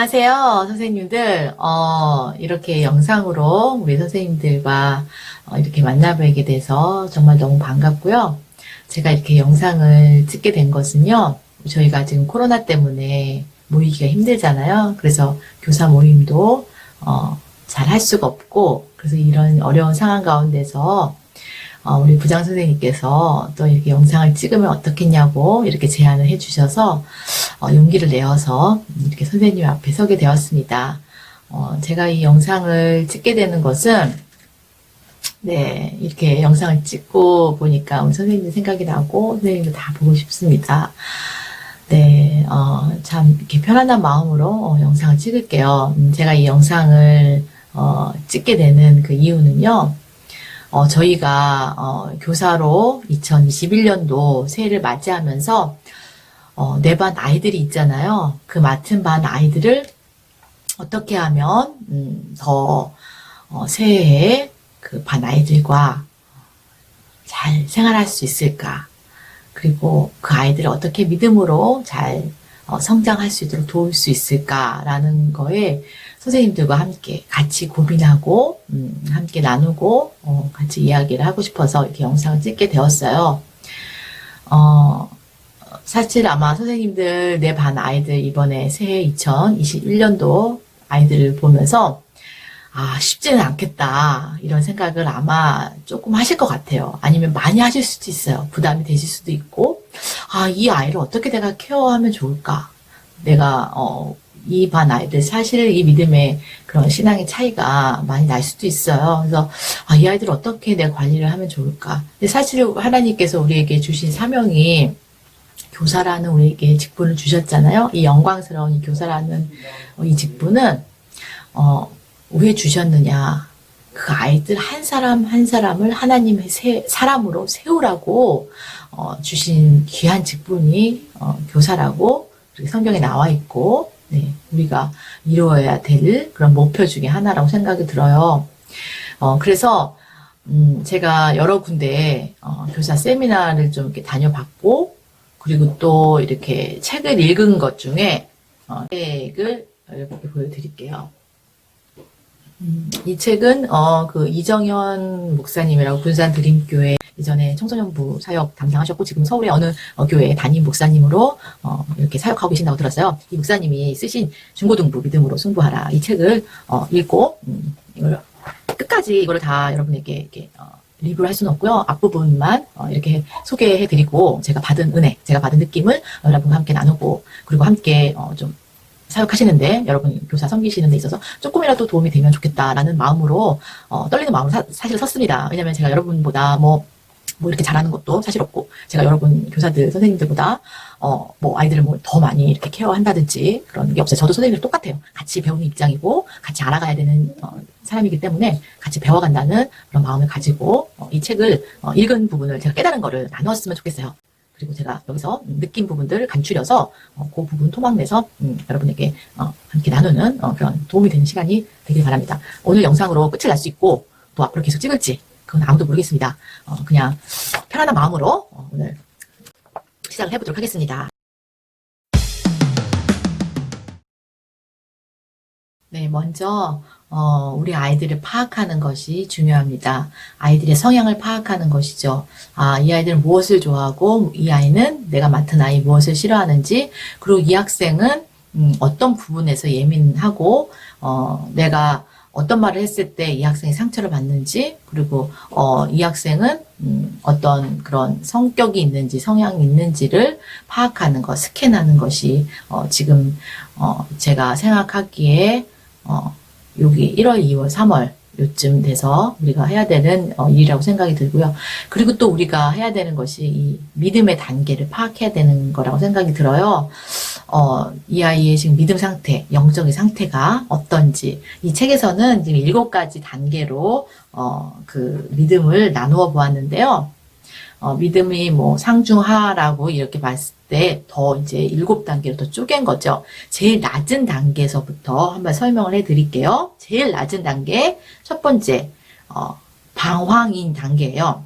안녕하세요, 선생님들. 어, 이렇게 영상으로 우리 선생님들과 어, 이렇게 만나뵈게 돼서 정말 너무 반갑고요. 제가 이렇게 영상을 찍게 된 것은요, 저희가 지금 코로나 때문에 모이기가 힘들잖아요. 그래서 교사 모임도 어, 잘 할 수가 없고, 그래서 이런 어려운 상황 가운데서 어, 우리 부장 선생님께서 또 이렇게 영상을 찍으면 어떻겠냐고 이렇게 제안을 해주셔서 어, 용기를 내어서 이렇게 선생님 앞에 서게 되었습니다. 어, 제가 이 영상을 찍게 되는 것은 네 이렇게 영상을 찍고 보니까 선생님 생각이 나고 선생님도 다 보고 싶습니다. 네, 어, 참 이렇게 편안한 마음으로 어, 영상을 찍을게요. 음, 제가 이 영상을 어, 찍게 되는 그 이유는요. 어, 저희가 어, 교사로 2021년도 새해를 맞이하면서 어, 내 반 아이들이 있잖아요. 그 맡은 반 아이들을 어떻게 하면 음, 더 어, 새해에 그 반 아이들과 잘 생활할 수 있을까? 그리고 그 아이들을 어떻게 믿음으로 잘 어, 성장할 수 있도록 도울 수 있을까라는 거에 선생님들과 함께 같이 고민하고 음, 함께 나누고 어, 같이 이야기를 하고 싶어서 이렇게 영상을 찍게 되었어요. 어, 사실 아마 선생님들 내 반 아이들 이번에 새해 2021년도 아이들을 보면서 아 쉽지는 않겠다 이런 생각을 아마 조금 하실 것 같아요. 아니면 많이 하실 수도 있어요. 부담이 되실 수도 있고 아 이 아이를 어떻게 내가 케어하면 좋을까? 내가 어, 이 반 아이들 사실 이 믿음의 그런 신앙의 차이가 많이 날 수도 있어요. 그래서 아, 이 아이들 어떻게 내가 관리를 하면 좋을까? 근데 사실 하나님께서 우리에게 주신 사명이 교사라는 우리에게 직분을 주셨잖아요. 이 영광스러운 이 교사라는 이 직분은 어, 왜 주셨느냐? 그 아이들 한 사람 한 사람을 하나님의 세, 사람으로 세우라고 어, 주신 귀한 직분이 어, 교사라고 성경에 나와 있고 네, 우리가 이루어야 될 그런 목표 중에 하나라고 생각이 들어요. 어, 그래서 음, 제가 여러 군데 어, 교사 세미나를 좀 이렇게 다녀봤고 그리고 또 이렇게 책을 읽은 것 중에 어, 책을 이렇게 보여드릴게요. 음, 이 책은 어, 그 이정현 목사님이라고 군산 드림교회 이전에 청소년부 사역 담당하셨고 지금 서울의 어느 어, 교회 담임 목사님으로 어, 이렇게 사역하고 계신다고 들었어요. 이 목사님이 쓰신 중고등부 믿음으로 승부하라 이 책을 어, 읽고 음, 이걸 끝까지 이거를 다 여러분에게 이렇게 어, 리뷰를 할 수는 없고요. 앞부분만 어, 이렇게 소개해드리고 제가 받은 은혜, 제가 받은 느낌을 여러분과 함께 나누고 그리고 함께 어, 좀 사역하시는데 여러분 교사 섬기시는 데 있어서 조금이라도 도움이 되면 좋겠다라는 마음으로 어, 떨리는 마음으로 사, 사실 섰습니다. 왜냐하면 제가 여러분보다 뭐, 뭐 이렇게 잘하는 것도 사실 없고 제가 여러분 교사들 선생님들보다 어, 뭐 아이들을 뭐 더 많이 이렇게 케어한다든지 그런 게 없어요. 저도 선생님들 똑같아요. 같이 배우는 입장이고 같이 알아가야 되는 어, 사람이기 때문에 같이 배워간다는 그런 마음을 가지고 어, 이 책을 어, 읽은 부분을 제가 깨달은 거를 나누었으면 좋겠어요. 그리고 제가 여기서 느낀 부분들을 간추려서 어, 그 부분 토막 내서 음, 여러분에게 어, 함께 나누는 어, 그런 도움이 되는 시간이 되길 바랍니다. 오늘 영상으로 끝을 날 수 있고 또 앞으로 계속 찍을지 그건 아무도 모르겠습니다. 어, 그냥 편안한 마음으로 어, 오늘 시작을 해보도록 하겠습니다. 네, 먼저 어, 우리 아이들을 파악하는 것이 중요합니다. 아이들의 성향을 파악하는 것이죠. 아, 이 아이들은 무엇을 좋아하고 이 아이는 내가 맡은 아이 무엇을 싫어하는지 그리고 이 학생은 음, 어떤 부분에서 예민하고 어, 내가 어떤 말을 했을 때 이 학생이 상처를 받는지 그리고 어, 이 학생은 음, 어떤 그런 성격이 있는지 성향이 있는지를 파악하는 것, 스캔하는 것이 어, 지금 어, 제가 생각하기에 어, 여기 1월, 2월, 3월 요쯤 돼서 우리가 해야 되는 어, 일이라고 생각이 들고요. 그리고 또 우리가 해야 되는 것이 이 믿음의 단계를 파악해야 되는 거라고 생각이 들어요. 어, 이 아이의 지금 믿음 상태, 영적인 상태가 어떤지 이 책에서는 지금 일곱 가지 단계로 어, 그 믿음을 나누어 보았는데요. 어, 믿음이 뭐 상중하라고 이렇게 봤을 때 더 이제 일곱 단계로 더 쪼갠 거죠. 제일 낮은 단계에서부터 한번 설명을 해 드릴게요. 제일 낮은 단계, 첫 번째, 어, 방황인 단계예요.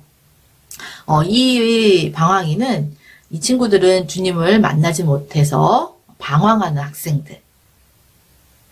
어, 이 방황인은 이 친구들은 주님을 만나지 못해서 방황하는 학생들.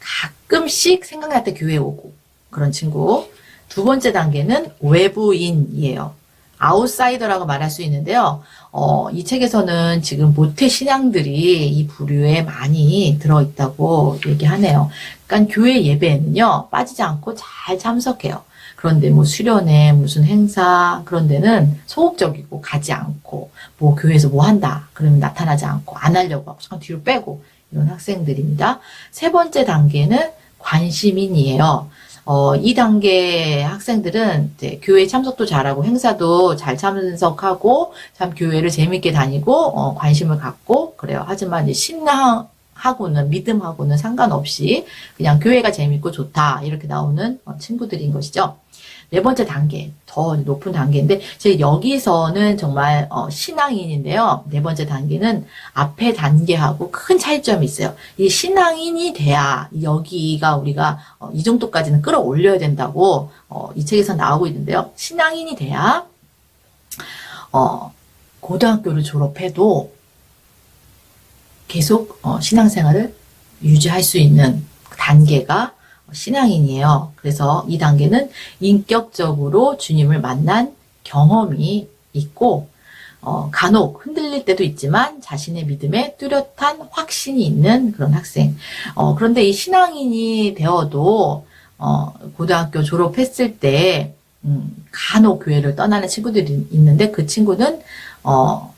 가끔씩 생각날 때 교회 오고 그런 친구. 두 번째 단계는 외부인이에요. 아웃사이더라고 말할 수 있는데요. 어, 이 책에서는 지금 모태 신앙들이 이 부류에 많이 들어있다고 얘기하네요. 그러니까 교회 예배에는요, 빠지지 않고 잘 참석해요. 그런데 뭐 수련회, 무슨 행사, 그런 데는 소극적이고 가지 않고, 뭐 교회에서 뭐 한다. 그러면 나타나지 않고, 안 하려고 하고, 잠깐 뒤로 빼고, 이런 학생들입니다. 세 번째 단계는 관심인이에요. 어, 이 단계 학생들은 이제 교회 참석도 잘하고 행사도 잘 참석하고 참 교회를 재밌게 다니고 어, 관심을 갖고 그래요. 하지만 이제 신앙하고는 믿음하고는 상관없이 그냥 교회가 재밌고 좋다 이렇게 나오는 어, 친구들인 것이죠. 네 번째 단계, 더 높은 단계인데, 제가 여기서는 정말, 어, 신앙인인데요. 네 번째 단계는 앞에 단계하고 큰 차이점이 있어요. 이 신앙인이 돼야, 여기가 우리가, 어, 이 정도까지는 끌어올려야 된다고, 어, 이 책에서 나오고 있는데요. 신앙인이 돼야, 어, 고등학교를 졸업해도 계속, 어, 신앙생활을 유지할 수 있는 단계가 신앙인이에요. 그래서 이 단계는 인격적으로 주님을 만난 경험이 있고, 어, 간혹 흔들릴 때도 있지만 자신의 믿음에 뚜렷한 확신이 있는 그런 학생. 어, 그런데 이 신앙인이 되어도, 어, 고등학교 졸업했을 때, 음, 간혹 교회를 떠나는 친구들이 있는데 그 친구는, 어,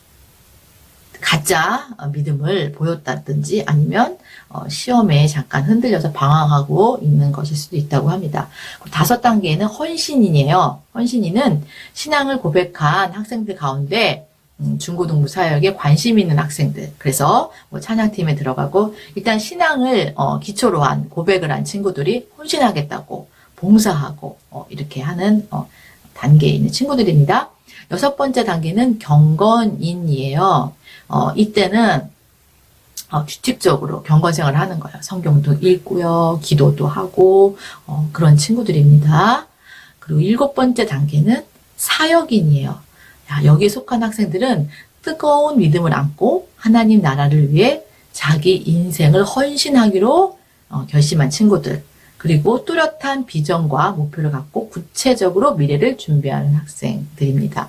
가짜 믿음을 보였다든지 아니면 어, 시험에 잠깐 흔들려서 방황하고 있는 것일 수도 있다고 합니다. 다섯 단계는 헌신인이에요. 헌신인은 신앙을 고백한 학생들 가운데 음, 중고등부 사역에 관심 있는 학생들. 그래서 뭐 찬양팀에 들어가고 일단 신앙을 어, 기초로 한 고백을 한 친구들이 헌신하겠다고 봉사하고 어, 이렇게 하는 어, 단계에 있는 친구들입니다. 여섯 번째 단계는 경건인이에요. 어, 이때는 어, 규칙적으로 경건 생활을 하는 거예요. 성경도 읽고요, 기도도 하고 어, 그런 친구들입니다. 그리고 일곱 번째 단계는 사역인이에요. 야, 여기에 속한 학생들은 뜨거운 믿음을 안고 하나님 나라를 위해 자기 인생을 헌신하기로 어, 결심한 친구들. 그리고 뚜렷한 비전과 목표를 갖고 구체적으로 미래를 준비하는 학생들입니다.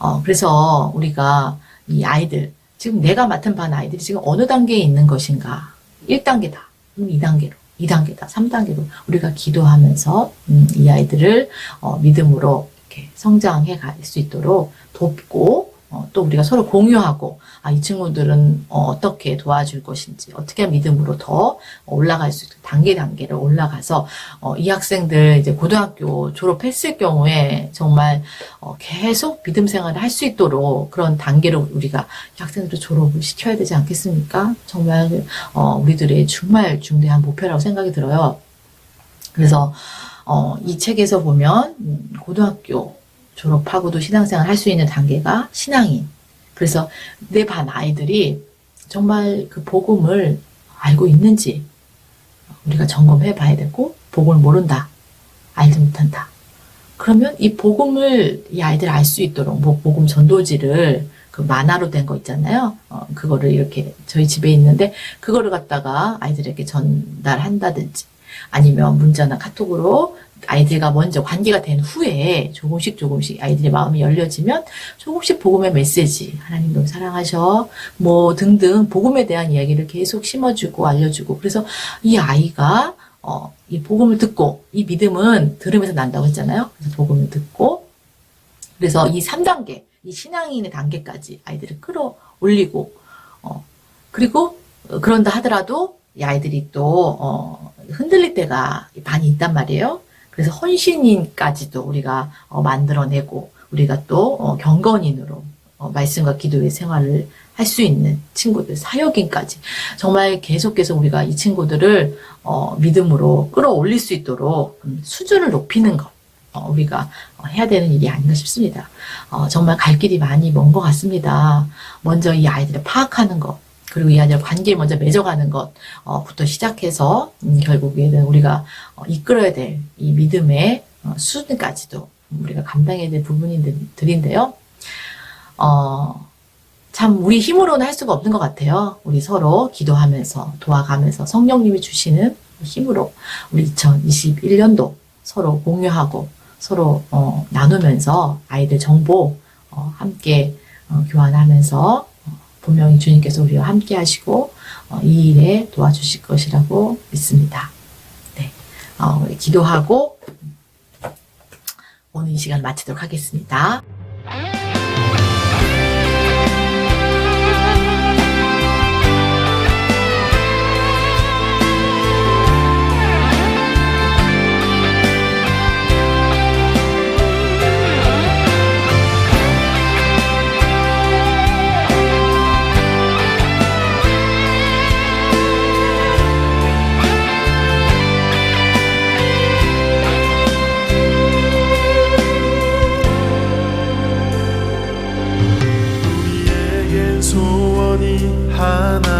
어, 그래서 우리가 이 아이들, 지금 내가 맡은 반 아이들이 지금 어느 단계에 있는 것인가? 1단계다. 그럼 2단계로. 2단계다. 3단계로 우리가 기도하면서 음, 이 아이들을 어, 믿음으로 이렇게 성장해 갈 수 있도록 돕고 어, 또 우리가 서로 공유하고 아, 이 친구들은 어, 떻게 도와줄 것인지 어떻게 믿음으로 더 올라갈 수 있도록 단계 단계를 올라가서 어, 이 학생들 이제 고등학교 졸업했을 경우에 정말 어, 계속 믿음 생활을 할 수 있도록 그런 단계로 우리가 이 학생들을 졸업을 시켜야 되지 않겠습니까? 정말 어, 우리들의 정말 중대한 목표라고 생각이 들어요. 그래서 어, 이 책에서 보면 음, 고등학교 졸업하고도 신앙생활 할 수 있는 단계가 신앙인. 그래서 내 반 아이들이 정말 그 복음을 알고 있는지 우리가 점검해 봐야 되고 복음을 모른다. 알지 못한다. 그러면 이 복음을 이 아이들 알 수 있도록 뭐 복음 전도지를 그 만화로 된 거 있잖아요. 어, 그거를 이렇게 저희 집에 있는데 그거를 갖다가 아이들에게 전달한다든지 아니면 문자나 카톡으로 아이들과 먼저 관계가 된 후에 조금씩 조금씩 아이들의 마음이 열려지면 조금씩 복음의 메시지 하나님 너무 사랑하셔 뭐 등등 복음에 대한 이야기를 계속 심어주고 알려주고 그래서 이 아이가 어, 이 복음을 듣고 이 믿음은 들으면서 난다고 했잖아요. 그래서 복음을 듣고 그래서 이 3단계 이 신앙인의 단계까지 아이들을 끌어올리고 어, 그리고 어, 그런다 하더라도 이 아이들이 또 어, 흔들릴 때가 많이 있단 말이에요. 그래서 헌신인까지도 우리가 어, 만들어내고 우리가 또 어, 경건인으로 어, 말씀과 기도의 생활을 할 수 있는 친구들 사역인까지 정말 계속해서 우리가 이 친구들을 어, 믿음으로 끌어올릴 수 있도록 음, 수준을 높이는 것 어, 우리가 어, 해야 되는 일이 아닌가 싶습니다. 어, 정말 갈 길이 많이 먼 것 같습니다. 먼저 이 아이들을 파악하는 것 그리고 이 아이들 관계를 먼저 맺어가는 것부터 시작해서 음, 결국에는 우리가 어, 이끌어야 될 이 믿음의 어, 수준까지도 우리가 감당해야 될 부분들인데요. 어, 참 우리 힘으로는 할 수가 없는 것 같아요. 우리 서로 기도하면서 도와가면서 성령님이 주시는 힘으로 우리 2021년도 서로 공유하고 서로 어, 나누면서 아이들 정보 어, 함께 어, 교환하면서 어, 분명히 주님께서 우리와 함께 하시고 어, 이 일에 도와주실 것이라고 믿습니다. 네, 어, 기도하고 오늘 이 시간 마치도록 하겠습니다. 하나